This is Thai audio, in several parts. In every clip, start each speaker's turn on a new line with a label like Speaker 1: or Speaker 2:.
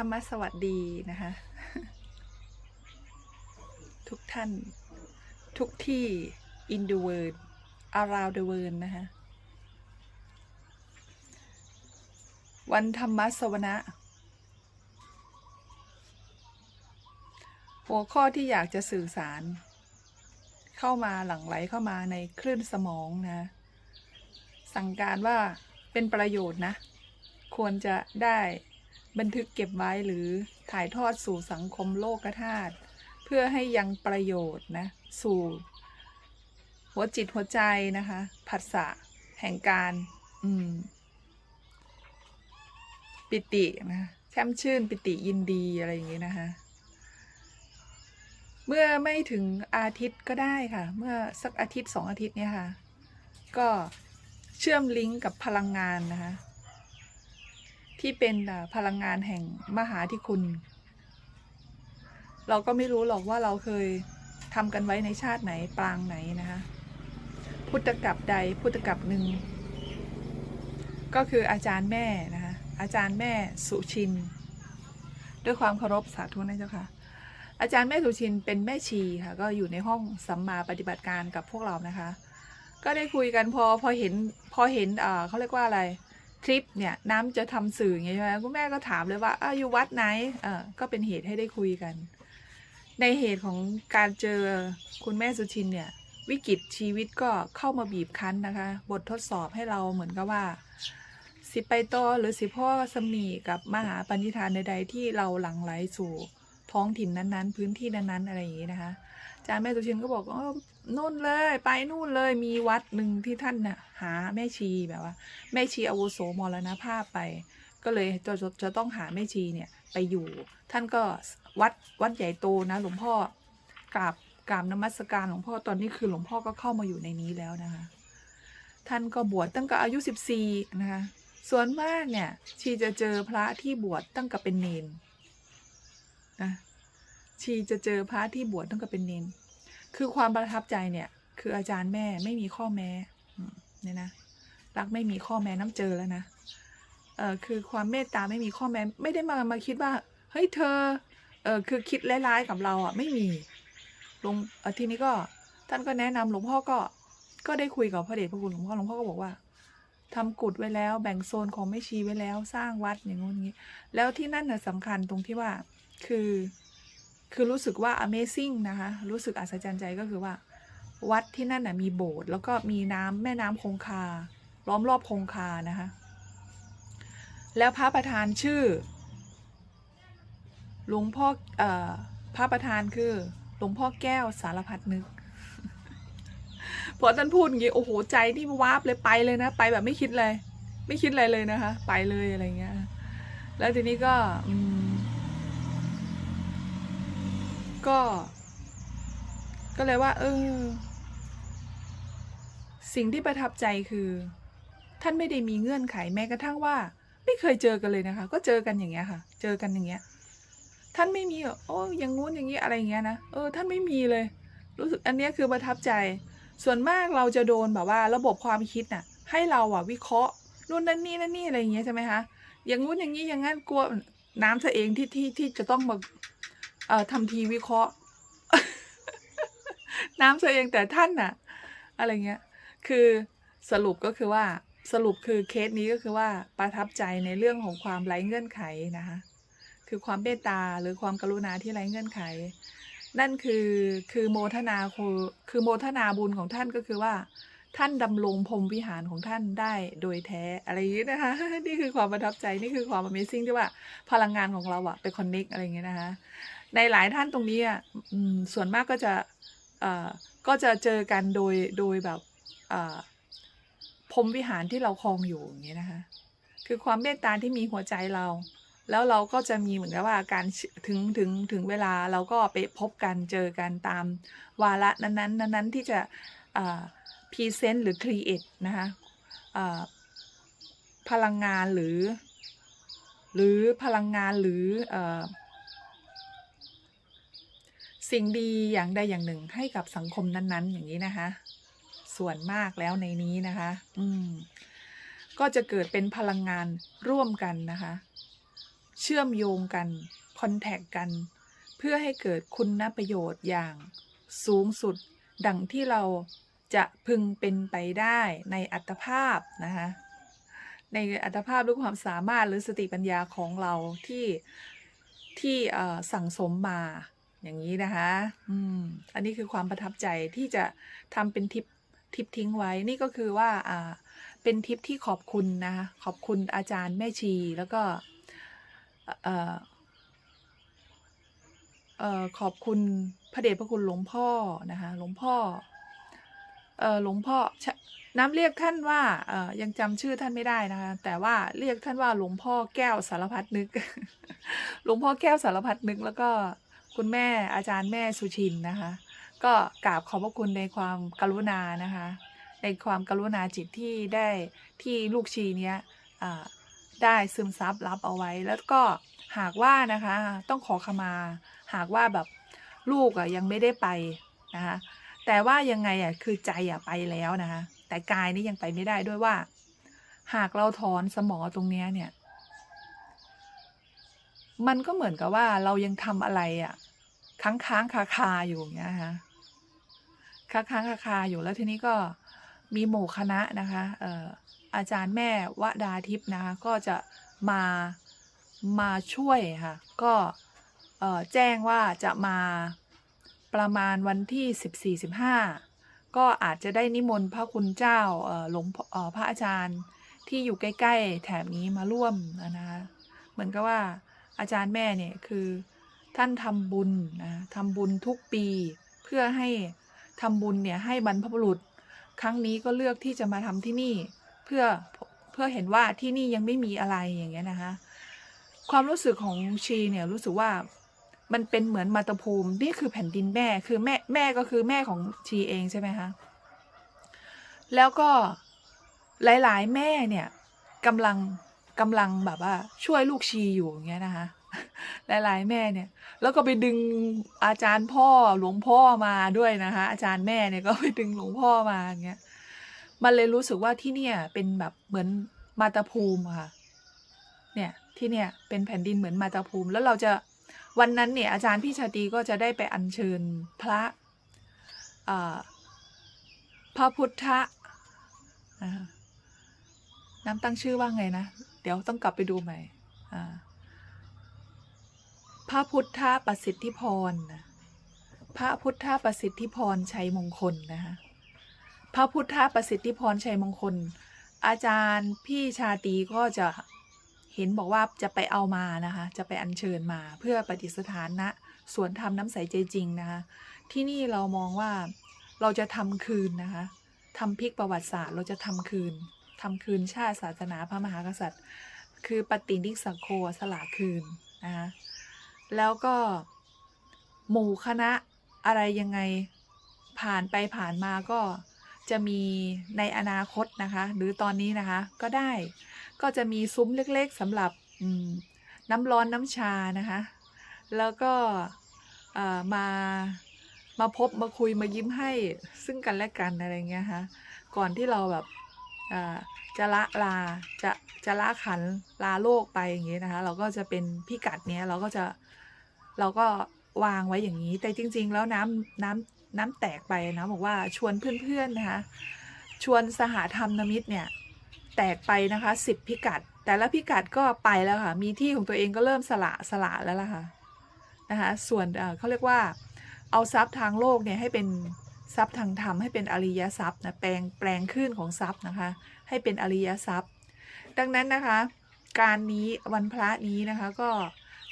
Speaker 1: ธรรมสวัสดีนะคะ ทุกท่าน ทุกที่ in the world around the world นะคะ วันธรรมสวนะ หัวข้อที่อยากจะสื่อสาร เข้ามาหลั่งไหลเข้ามาในคลื่นสมองนะ สั่งการว่าเป็นประโยชน์นะ ควรจะได้ บันทึกเก็บไว้หรือถ่ายทอดสู่สังคมโลกธาตุเพื่อให้ยังประโยชน์นะสู่หัวจิตหัวใจนะคะผัสสะแห่งการปิตินะแช่มชื่นปิติยินดีอะไรอย่างนี้นะคะเมื่อไม่ถึงอาทิตย์ก็ได้ค่ะ เมื่อสักอาทิตย์สองอาทิตย์เนี่ยค่ะ ก็เชื่อมลิงก์กับพลังงานนะคะ ที่เป็นพลังงานแห่งมหาธิคุณ เราก็ไม่รู้หรอกว่าเราเคยทำกันไว้ในชาติไหนปางไหนนะคะพุทธกับใดพุทธกับหนึ่ง ก็คืออาจารย์แม่นะคะอาจารย์แม่สุชิน ด้วยความเคารพสาธุนะเจ้าค่ะ อาจารย์แม่สุชินเป็นแม่ชีค่ะ ก็อยู่ในห้องสัมมาปฏิบัติการกับพวกเรานะคะ ก็ได้คุยกันพอพอเห็นพอเห็นเขาเรียกว่าอะไร คลิปเนี่ยน้ำจะทำสื่ออย่างใช่ไหมคุณแม่ก็ถามเลยว่าอาอยู่วัดไหนเออก็เป็นเหตุให้ได้คุยกัน ในเหตุของการเจอคุณแม่สุชินเนี่ยวิกฤตชีวิตก็เข้ามาบีบคั้นนะคะ บททดสอบให้เราเหมือนกับว่า สิไปต่อหรือสิพ่อสมีกับมหาปัญญธานใดๆที่เราหลั่งไหลสู่ ท้องถิ่นนั้นๆ พื้นที่นั้นๆอะไรอย่างนี้นะคะอาจารย์แม่สุชินก็บอกอ๋อนู่นเลยไปนู่นเลยมีวัดหนึ่งที่ท่านน่ะหาแม่ชีแบบว่า แม่ชีอาวุโสมรณภาพไป ก็เลยจะจะจะต้องหาแม่ชีเนี่ยไปอยู่ ท่านก็วัดวัดใหญ่โตนะหลวงพ่อกราบกราบนมัสการหลวงพ่อตอนนี้คือหลวงพ่อก็เข้ามาอยู่ในนี้แล้วนะคะ ท่านก็บวชตั้งแต่อายุ 14 นะคะส่วนมากเนี่ยชีจะเจอพระที่บวชตั้งแต่เป็นเนนนะ ชีจะเจอพระที่บวชตั้งแต่เป็นเนนคือความประทับใจเนี่ย คืออาจารย์แม่ไม่มีข้อแม้เนี่ยนะรักไม่มีข้อแม้น้ำเจอแล้วนะเออคือความเมตตาไม่มีข้อแม้ ไม่ได้มามาคิดว่า เฮ้ยเธอเออคือคิดร้ายๆกับเราอะไม่มีหลวงทีนี้ก็ท่านก็แนะนำหลวงพ่อก็ก็ได้คุยกับพระเดชพระคุณหลวงพ่อหลวงพ่อก็บอกว่าทำกุฏไว้แล้ว แบ่งโซนของไม่ชีไว้แล้วสร้างวัดอย่างงู้นอย่างนี้ แล้วที่นั่นน่ะสำคัญตรงที่ว่า คือ คือรู้สึกว่า Amazing นะคะ รู้สึกอัศจรรย์ใจก็คือว่า วัดที่นั่นน่ะมีโบสถ์แล้วก็มีน้ำแม่น้ำคงคา ล้อมรอบคงคานะคะ แล้วพระประธานชื่อหลวงพ่อเอ่อพระประธานคือหลวงพ่อแก้วสารพัดนึกพอท่านพูดอย่างนี้โอ้โหใจนี่วาบเลยไปเลยนะไปแบบไม่คิดเลย ไม่คิดอะไรเลยนะคะ ไปเลยอะไรเงี้ย แล้วทีนี้ก็อืม ก็ ก็เลยว่า เออ สิ่งที่ประทับใจคือ ท่านไม่ได้มีเงื่อนไขแม้กระทั่งว่า ไม่เคยเจอกันเลยนะคะ ก็เจอกันอย่างเงี้ยค่ะ เจอกันอย่างเงี้ย ท่านไม่มีโอ้อยังงู้นอย่างงี้อะไรเงี้ยนะเออท่านไม่มีเลย รู้สึกอันเนี้ยคือประทับใจ ส่วนมากเราจะโดนแบบว่า ระบบความคิดน่ะ ให้เราอะวิเคราะห์นู่นนั่นนี่นั่นนี่อะไรอย่างเงี้ยใช่ไหมคะอย่างงู้นอย่างนี้อย่างงั้นกลัวน้ำซะเองที่ที่ที่จะต้องมา เอ่อทำทีวิเคราะห์ น้ำซะเองแต่ท่านน่ะ อะไรเงี้ย คือสรุปก็คือว่าสรุปคือเคสนี้ก็คือว่าประทับใจในเรื่องของความไร้เงื่อนไขนะคะคือความเมตตาหรือความกรุณาที่ไร้เงื่อนไข นั่นคือคือโมทนาคือคือโมทนาบุญของท่านก็คือว่า ท่านดำรงพรมวิหารของท่านได้โดยแท้อะไรอย่างนี้นะคะนี่คือความประทับใจนี่คือความ Amazing ที่ว่าพลังงานของเราอะไปคอนเน็กอะไรอย่างเงี้ยนะคะ ในหลายท่านตรงนี้อะส่วนมากก็จะก็จะเจอกันโดยโดยแบบพรมวิหารที่เราครองอยู่อย่างเงี้ยนะคะ คือความเมตตาที่มีหัวใจเรา แล้วเราก็จะมีเหมือนกับว่าการถึงถึงถึงเวลาเราก็ไปพบกันเจอกันตามวาระนั้นๆนั้นๆที่จะพรีเซนต์หรือครีเอทนะคะพลังงานหรือ หรือพลังงานหรืออ สิ่งดีอย่างใดอย่างหนึ่งให้กับสังคมนั้น ๆ อย่างนี้นะคะ ส่วนมากแล้วในนี้นะคะ อืม ก็จะเกิดเป็นพลังงานร่วมกันนะคะ เชื่อมโยงกันคอนแทคกัน เพื่อให้เกิดคุณประโยชน์อย่างสูงสุด ดังที่เราจะพึงเป็นไปได้ในอัตภาพนะคะในอัตภาพด้วยความสามารถหรือสติปัญญาของเราที่ที่สั่งสมมา อย่างนี้นะคะ อืม อันนี้คือความประทับใจที่จะทำเป็นทิปทิปทิ้งไว้ นี่ก็คือว่า อ่า เป็นทิปที่ขอบคุณนะคะ ขอบคุณอาจารย์แม่ชี แล้วก็เอ่อเอ่อขอบคุณพระเดชพระคุณหลวงพ่อนะคะ หลวงพ่อ เอ่อ หลวงพ่อชะน้ำเรียกท่านว่า เอ่อ ยังจำชื่อท่านไม่ได้นะคะ แต่ว่าเรียกท่านว่าหลวงพ่อแก้วสารพัดนึก หลวงพ่อแก้วสารพัดนึกแล้วก็ คุณแม่อาจารย์แม่สุชินนะคะ ก็กราบขอบพระคุณในความกรุณานะคะ ในความกรุณาจิตที่ได้ที่ลูกชีเนี้ยได้ซึมซับรับเอาไว้ แล้วก็หากว่านะคะ ต้องขอขมา หากว่าแบบลูกอะยังไม่ได้ไปนะคะแต่ว่ายังไงอะคือใจอะไปแล้วนะคะแต่กายนี่ยังไปไม่ได้ด้วยว่า หากเราถอนสมอตรงเนี้ยเนี่ย มันก็เหมือนกับว่าเรายังทำอะไรอะค้างค้างคาคาอยู่อย่างเงี้ยนะคะค้างค้างคาคาอยู่แล้วทีนี้ก็มีหมู่คณะนะคะเอ่ออาจารย์แม่วดาทิพย์นะคะก็จะมามาช่วยค่ะก็เอ่อแจ้งว่าจะมาประมาณวันที่ 14-15 ก็อาจจะได้นิมนต์พระคุณเจ้าเอ่อหลวงพ่อเอ่อพระอาจารย์ที่อยู่ใกล้ ๆ แถบนี้มาร่วมนะคะเหมือนกับว่า อาจารย์แม่เนี่ยคือท่านทำบุญนะทำบุญทุกปี เพื่อให้ทำบุญเนี่ยให้บรรพบุรุษ ครั้งนี้ก็เลือกที่จะมาทำที่นี่เพื่อเพื่อเห็นว่าที่นี่ยังไม่มีอะไรอย่างเงี้ยนะคะความรู้สึกของชีเนี่ยรู้สึกว่ามันเป็นเหมือนมาตภูมินี่คือแผ่นดินแม่คือแม่แม่ก็คือแม่ของชีเองใช่ไหมคะแล้วก็หลาย ๆ แม่เนี่ยกำลัง กำลังแบบว่าช่วยลูกชีอยู่อย่างเงี้ยนะคะหลายๆแม่เนี่ย แล้วก็ไปดึงอาจารย์พ่อหลวงพ่อมาด้วยนะคะ อาจารย์แม่เนี่ยก็ไปดึงหลวงพ่อมาอย่างเงี้ยมันเลยรู้สึกว่าที่เนี่ยเป็นแบบเหมือนมาตาภูมิค่ะ เนี่ยที่เนี่ยเป็นแผ่นดินเหมือนมาตาภูมิ แล้วเราจะวันนั้นเนี่ยอาจารย์พี่ชาตีก็จะได้ไปอัญเชิญพระพระพุทธะ น้ำตั้งชื่อว่าไงนะ เดี๋ยวต้องกลับไปดูใหม่พระพุทธประสิทธิพรพระพุทธประสิทธิพรชัยมงคลนะคะพระพุทธประสิทธิพรชัยมงคล อาจารย์พี่ชาตีก็จะเห็นบอกว่าจะไปเอามานะคะ จะไปอัญเชิญมาเพื่อประดิษฐานณสวนธรรมน้ำใสใจจริงนะคะ ที่นี่เรามองว่าเราจะทำคืนนะคะทำพลิกประวัติศาสตร์เราจะทำคืน ทำคืนชาติศาสนาพระมหากษัตริย์ คือปฏินิสักโคสละคืนนะคะแล้วก็หมู่คณะอะไรยังไงผ่านไปผ่านมาก็จะมีในอนาคตนะคะ หรือตอนนี้นะคะก็ได้ก็จะมีซุ้มเล็กๆสำหรับน้ำร้อนน้ำชานะคะ แล้วก็มามาพบมาคุยมายิ้มให้ซึ่งกันและกันอะไรเงี้ยฮะก่อนที่เราแบบ จะละลาจะจะละขันลาโลกไปอย่างเงี้ยนะคะ เราก็จะเป็นพิกัดเนี้ยเราก็จะเราก็วางไว้อย่างนี้ แต่จริง ๆ แล้วน้ำน้ำน้ำแตกไปนะบอกว่าชวนเพื่อนๆนะคะชวนสหธรรมนมิตรเนี่ยแตกไปนะคะสิบพิกัด แต่ละพิกัดก็ไปแล้วค่ะ มีที่ของตัวเองก็เริ่มสละสละแล้วล่ะค่ะนะคะส่วนเอ่อเขาเรียกว่าเอาทรัพย์ทางโลกเนี่ยให้เป็น ทรัพย์ทางธรรมให้เป็นอริยทรัพย์นะแปลงแปลงขึ้นของทรัพย์นะคะ ให้เป็นอริยทรัพย์ ดังนั้นนะคะ การนี้วันพระนี้นะคะก็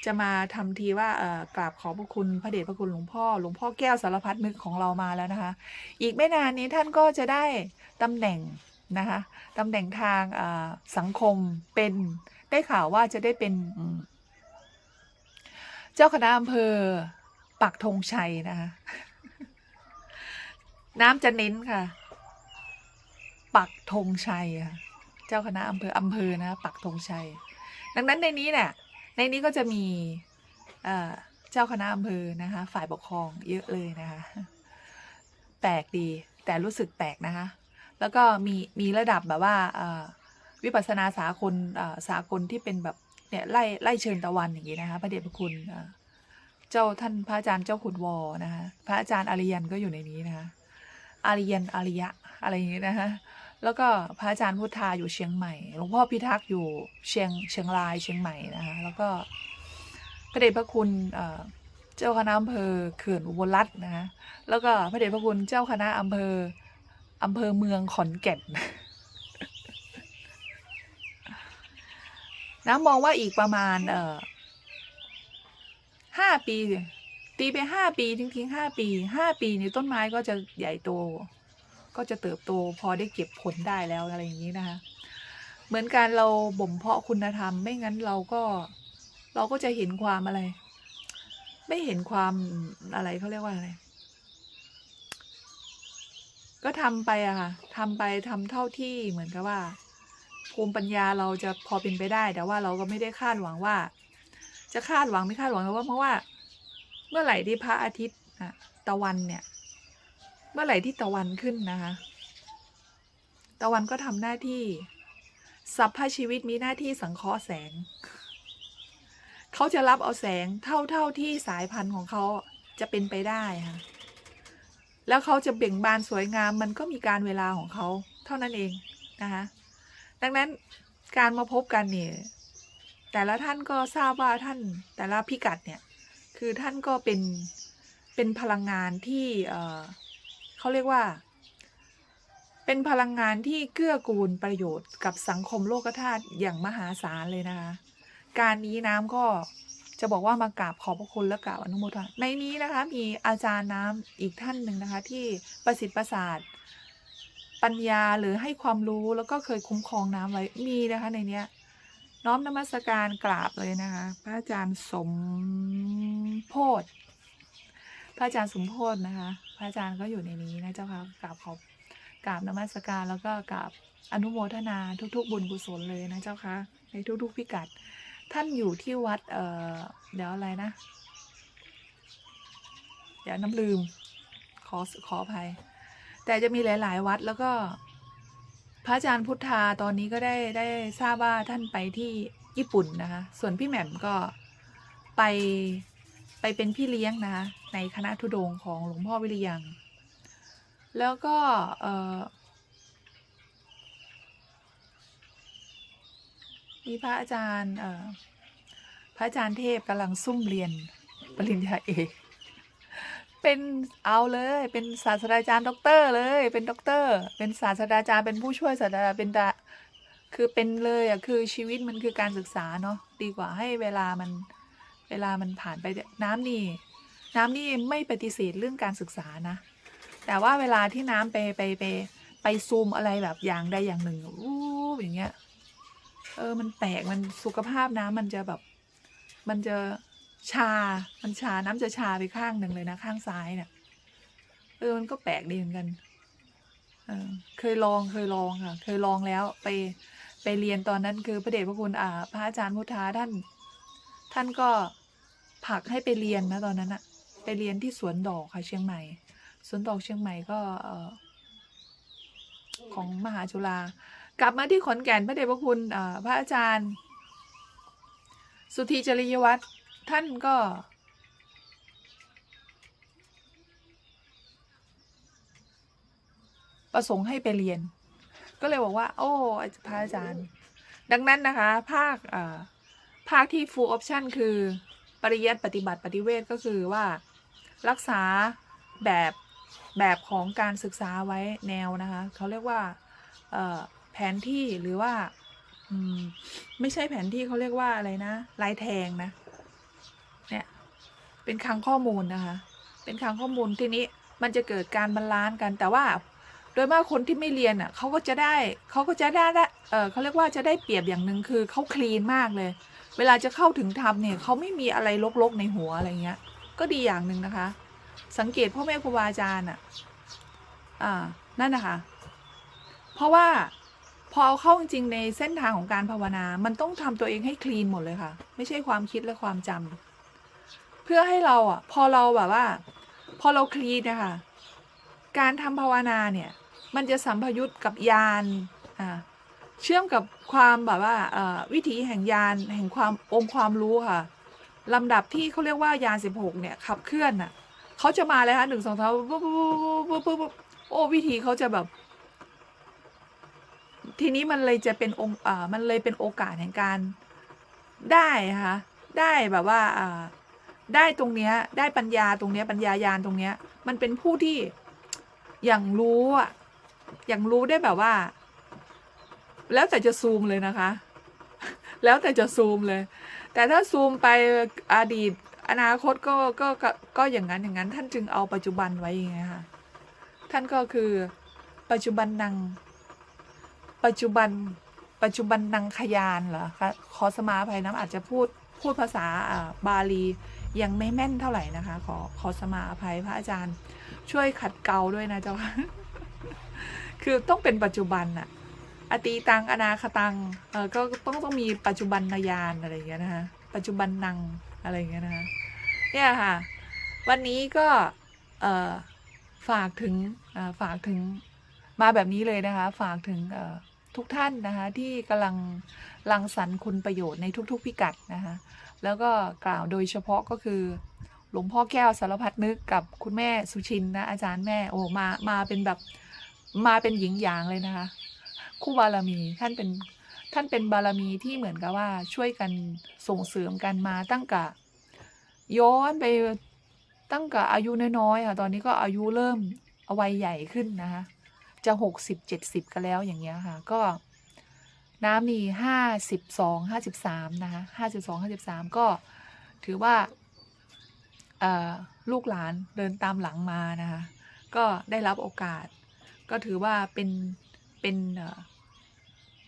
Speaker 1: จะมาทำทีว่าเอ่อกราบขอบพระคุณพระเดชพระคุณหลวงพ่อหลวงพ่อแก้วสารพัดนึกของเรามาแล้วนะคะ อีกไม่นานนี้ท่านก็จะได้ตำแหน่งนะคะตำแหน่งทางสังคมเป็นได้ข่าวว่าจะได้เป็น เจ้าคณะอำเภอปักธงชัยนะคะ น้ำจะเน้นค่ะ ปักธงชัยค่ะเจ้าคณะอำเภออำเภอนะ ปักธงชัย ดังนั้นในนี้เนี่ยในนี้ก็จะมีเจ้าคณะอำเภอนะคะ ฝ่ายปกครองเยอะเลยนะคะ แปลกดีแต่รู้สึกแปลกนะคะ แล้วก็มีมีระดับแบบว่าวิปัสนาสากลสากลที่เป็นแบบเนี่ยไล่ไล่เชิญตะวันอย่างนี้นะคะพระเดชพระคุณเจ้าท่านพระอาจารย์เจ้าขุนวอนะคะพระอาจารย์อาริยันก็อยู่ในนี้นะคะ อาริยันอาริยะอะไรอย่างนี้นะคะแล้วก็พระอาจารย์พุทธาอยู่เชียงใหม่หลวงพ่อพิทักษ์อยู่เชียงเชียงรายเชียงใหม่นะคะแล้วก็พระเดชพระคุณเอ่อเจ้าคณะอำเภอเขื่อนอุบลรัตน์นะคะแล้วก็พระเดชพระคุณเจ้าคณะอำเภออำเภอเมืองขอนแก่นน้ำมองว่าอีกประมาณเอ่อห้าปี ตีไปห้าปีทิ้งทิ้งห้าปีห้าปีนี้ต้นไม้ก็จะใหญ่โต ก็จะเติบโตพอได้เก็บผลได้แล้วอะไรอย่างนี้นะคะ เหมือนการเราบ่มเพาะคุณธรรมไม่งั้นเราก็เราก็จะเห็นความอะไร ไม่เห็นความอะไรเขาเรียกว่าอะไร ก็ทำไปอะค่ะทำไปทำเท่าที่เหมือนกับว่า ภูมิปัญญาเราจะพอเป็นไปได้ แต่ว่าเราก็ไม่ได้คาดหวังว่า จะคาดหวังไม่คาดหวังเพราะว่าเพราะว่าเมื่อไหร่ที่พระอาทิตย์ะตะวันเนี่ย เมื่อไหร่ที่ตะวันขึ้นนะคะ ตะวันก็ทำหน้าที่สัพพชีวิตมีหน้าที่สังเคราะห์แสง เขาจะรับเอาแสงเท่าเท่าที่สายพันธุ์ของเขาจะเป็นไปได้ค่ะ แล้วเขาจะเบ่งบานสวยงามมันก็มีการเวลาของเขาเท่านั้นเองนะคะ ดังนั้นการมาพบกันเนี่ยแต่ละท่านก็ทราบว่าท่านแต่ละพิกัดเนี่ย คือท่านก็เป็นเป็นพลังงานที่เออเขาเรียกว่า เป็นพลังงานที่เกื้อกูลประโยชน์กับสังคมโลกธาตุอย่างมหาศาลเลยนะคะการนี้น้ำก็จะบอกว่ามากราบขอบพระคุณและกราบอนุโมทนาในนี้นะคะมีอาจารย์น้ำอีกท่านหนึ่งนะคะ ที่ประสิทธิ์ประสาทปัญญาหรือให้ความรู้แล้วก็เคยคุ้มครองน้ำไว้มีนะคะในเนี้ย น้อมนมัสการกราบเลยนะคะ พระอาจารย์สมโพธพระอาจารย์สมโพธนะคะ พระอาจารย์ก็อยู่ในนี้นะเจ้าค่ะกราบขอบกราบนมัสการแล้วก็กราบอนุโมทนาทุก ๆ บุญกุศลเลยนะเจ้าค่ะในทุก ๆ พิกัด ท่านอยู่ที่วัดเอ่อเดี๋ยวอะไรนะ เดี๋ยวน้ำลืมขอขออภัย แต่จะมีหลาย ๆ วัดแล้วก็ พระอาจารย์พุทธาตอนนี้ก็ได้ได้ทราบว่าท่านไปที่ญี่ปุ่นนะคะ ส่วนพี่แหม่มก็ไปไปเป็นพี่เลี้ยงนะคะในคณะทุดงของหลวงพ่อวิริยัง แล้วก็เอ่อมีพระอาจารย์เออพระอาจารย์เทพกำลังซุ่มเรียนปริญญาเอก เป็นเอาเลยเป็นศาสตราจารย์ด็อกเตอร์เลย เป็นด็อกเตอร์ เป็นศาสตราจารย์เป็นผู้ช่วยศาสตราจารย์เป็นดาคือเป็นเลยอะคือชีวิตมันคือการศึกษาเนาะดีกว่าให้เวลามันเวลามันผ่านไปน้ำนี่ น้ำนี่ไม่ปฏิเสธเรื่องการศึกษานะ แต่ว่าเวลาที่น้ำไปไปไปไปซูมอะไรแบบอย่างใดอย่างหนึ่งอู้อย่างเงี้ยเออมันแปลกมันสุขภาพน้ำมันจะแบบ มันจะ ชา มันชาน้ำจะชาไปข้างหนึ่งเลยนะข้างซ้ายเนี่ยเออมันก็แปลกดีเหมือนกันเออเคยลองเคยลองค่ะ เคยลองแล้วไปไปเรียนตอนนั้นคือพระเดชพระคุณอ่า พระอาจารย์พุทธาท่าน ท่านก็ผลักให้ไปเรียนนะตอนนั้นอะไปเรียนที่สวนดอกค่ะเชียงใหม่ สวนดอกเชียงใหม่ก็เออของมหาจุฬากลับมาที่ขอนแก่นพระเดชพระคุณอ่าพระอาจารย์ สุธีจริยวัตร ท่านก็ ประสงค์ให้ไปเรียน ก็เลยบอกว่า โอ้พระอาจารย์ ดังนั้นนะคะ ภาคภาคที่ full option คือปริยัติปฏิบัติปฏิเวทก็คือว่ารักษาแบบแบบของการศึกษาไว้แนวนะคะเขาเรียกว่าแผนที่หรือว่าไม่ใช่แผนที่เขาเรียกว่าอะไรนะลายแทงนะ เป็นคลังข้อมูลนะคะ เป็นคลังข้อมูลทีนี้มันจะเกิดการบาลานซ์กัน แต่ว่า โดยมากคนที่ไม่เรียนอะเขาก็จะได้เขาก็จะได้ได้เออเขาเรียกว่าจะได้เปรียบอย่างหนึ่งคือเขาคลีนมากเลย เวลาจะเข้าถึงธรรมเนี่ยเขาไม่มีอะไรลกๆในหัวอะไรเงี้ย ก็ดีอย่างหนึ่งนะคะ สังเกตพ่อแม่ครูบาอาจารย์อะอ่านั่นนะคะเพราะว่าพอเอาเข้าจริงๆในเส้นทางของการภาวนา มันต้องทำตัวเองให้คลีนหมดเลยค่ะ ไม่ใช่ความคิดและความจำ เพื่อให้เราอะ พอเราแบบว่า พอเราคลีนนะคะการทำภาวนาเนี่ย มันจะสัมพยุตกับยานอ่าเชื่อมกับความแบบว่าวิถีแห่งยานแห่งความองค์ความรู้ค่ะลำดับที่เขาเรียกว่ายานสิบหกเนี่ยขับเคลื่อนน่ะเขาจะมาเลยค่ะหนึ่งสองสามปุ๊บปุ๊บปุ๊บปุ๊บปุ๊บโอ้วิธีเขาจะแบบ ทีนี้มันเลยจะเป็นองค์อ่ามันเลยเป็นโอกาสแห่งการได้ค่ะได้แบบว่าอ่า ได้ตรงเนี้ย ได้ปัญญาตรงเนี้ย ปัญญายานตรงเนี้ย มันเป็นผู้ที่อย่างรู้อะอย่างรู้ได้แบบว่า แล้วแต่จะซูมเลยนะคะ แล้วแต่จะซูมเลย แต่ถ้าซูมไปอดีต อนาคตก็ก็ก็ก็อย่างนั้นอย่างนั้น ท่านจึงเอาปัจจุบันไว้อยังไงคะท่านก็คือปัจจุบันนังปัจจุบันปัจจุบันนังขยานเหรอคะขอสมาภัยน้ำอาจจะพูดพูดภาษาอ่าบาลี ยังไม่แม่นเท่าไหร่นะคะ ขอขอสมาอภัยพระอาจารย์ ช่วยขัดเกลาด้วยนะเจ้าค่ะคือต้องเป็นปัจจุบันอะอตีตังอนาคตังเออก็ต้องต้องมีปัจจุบันนายานอะไรอย่างเงี้ยนะคะปัจจุบันนังอะไรอย่างเงี้ยนะคะเนี่ยค่ะ วันนี้ก็เออฝากถึงเออฝากถึงมาแบบนี้เลยนะคะ ฝากถึงเออทุกท่านนะคะที่กำลังรังสรรค์คุณประโยชน์ในทุก ๆ พิกัดนะคะ แล้วก็กล่าวโดยเฉพาะก็คือ หลวงพ่อแก้วสารพัดนึกกับคุณแม่สุชินนะอาจารย์แม่โอ้มามาเป็นแบบมาเป็นหญิงหยางเลยนะคะคู่บารมีท่านเป็นท่านเป็นบารมีที่เหมือนกับว่าช่วยกันส่งเสริมกันมาตั้งแต่ย้อนไปตั้งแต่อายุน้อยๆค่ะตอนนี้ก็อายุเริ่มอวัยใหญ่ขึ้นนะคะจะหกสิบเจ็ดสิบกันแล้วอย่างเงี้ยค่ะ ก็ น้ำนี่ห้าสิบสองห้าสิบสามนะคะห้าสิบสองห้าสิบสามก็ถือว่าลูกหลานเดินตามหลังมานะคะ ก็ได้รับโอกาส ก็ถือว่าเป็นเป็น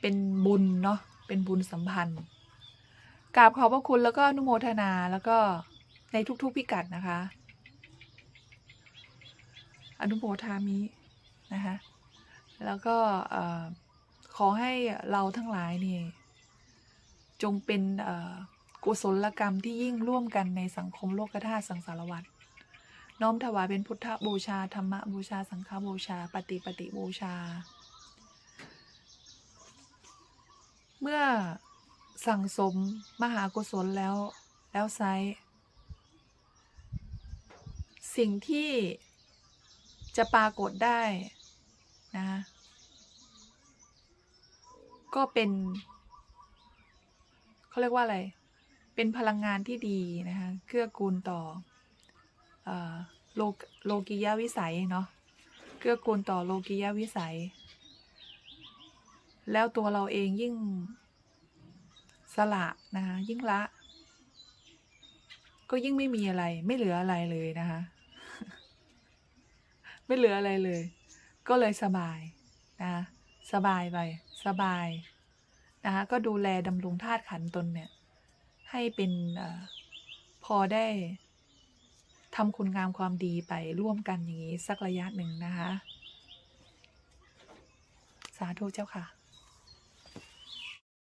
Speaker 1: เป็นบุญเนาะเป็นบุญสัมพันธ์กราบขอบพระคุณแล้วก็นุโมทนาแล้วก็ในทุกๆพิกัดนะคะ อนุโมทามินะคะแล้วก็ ขอให้เราทั้งหลายนี่จงเป็นกุศลกรรมที่ยิ่งร่วมกันในสังคมโลกธาตุสังสารวัฏน้อมถวายเป็นพุทธบูชา ธรรมบูชา สังฆบูชา ปฏิปฏิบูชา เมื่อสั่งสมมหากุศลแล้วแล้วไซสิ่งที่จะปรากฏได้นะ ก็เป็นเขาเรียกว่าอะไร เป็นพลังงานที่ดีนะคะเกื้อกูลต่ออโลโลกิยาวิสัยเนาะเกื้อกูลต่อโลกิยาวิสัย แล้วตัวเราเองยิ่งสละนะคะยิ่งละ ก็ยิ่งไม่มีอะไร ไม่เหลืออะไรเลยนะคะไม่เหลืออะไรเลย ก็เลยสบายนะคะ สบายไปสบายนะคะก็ดูแลดำรงธาตุขันตนเนี่ย ให้เป็นอพอได้ทำคุณงามความดีไปร่วมกันอย่างนี้ สักระยะหนึ่งนะคะ สาธุเจ้าค่ะ